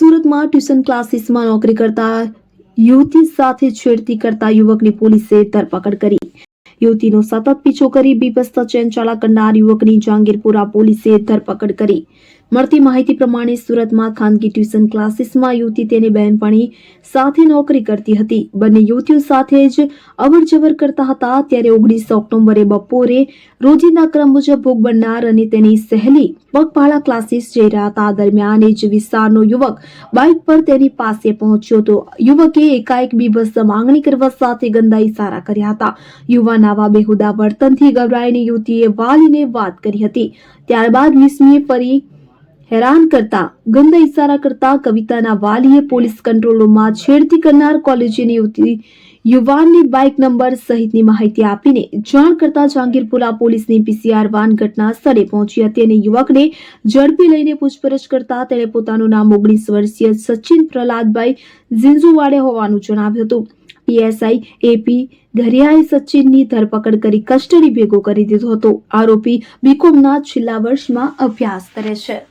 સુરતમાં ટ્યુશન ક્લાસીસમાં નોકરી કરતા યુવતી સાથે છેડતી કરતા યુવકની પોલીસે ધરપકડ કરી. યુવતીનો સતત પીછો કરી બીપસ્તા ચેન ચાલા કરનાર યુવકની જહાંગીરપુરા પોલીસે ધરપકડ કરી. મળતી માહિતી પ્રમાણે સુરતમાં ખાનગી ટ્યુશન ક્લાસીસમાં યુવતી તેની બહેનપણી સાથે નોકરી કરતી હતી. બંને યુવતીઓ સાથે જ અવરજવર કરતા હતા. ત્યારે ઓગણીસ ઓક્ટોબરે બપોરે રોજિંદા ક્રમ મુજબ ભોગ બનનાર અને તેની સહેલી પગપાળા ક્લાસીસ જઈ રહ્યા હતા. દરમિયાન જ વિસ્તારનો યુવક બાઇક પર તેની પાસે પહોંચ્યો હતો. યુવકે એકાએક બીભસ માંગણી કરવા સાથે ગંદા ઇશારા કર્યા હતા. યુવાન આવા બેહુદા વર્તનથી ગભરાઈને યુવતીએ વાલીને વાત કરી હતી. ત્યારબાદ વીસમીએ ફરી હેરાન કરતા ગંદા ઇશારા કરતા કવિતાના વાલીએ પોલીસ કંટ્રોલ રૂમમાં છેડતી કરનાર કોલેજની યુવતી, યુવાનની બાઇક નંબર સહિતની માહિતી આપીને જાણ કરતા જહાંગીરપુરા પોલીસની પીસીઆર વાન ઘટના સ્થળે પહોંચી હતી અને યુવકને ઝડપી લઈને પૂછપરછ કરતા તેણે પોતાનું નામ ઓગણીસ વર્ષીય સચિન પ્રહલાદભાઈ ઝિંઝુવાડે હોવાનું જણાવ્યું હતું. પીએસઆઈ એપી ઘરિયાએ સચિનની ધરપકડ કરી કસ્ટડી ભેગો કરી દીધો હતો. આરોપી બીકોમના છેલ્લા વર્ષમાં અભ્યાસ કરે છે.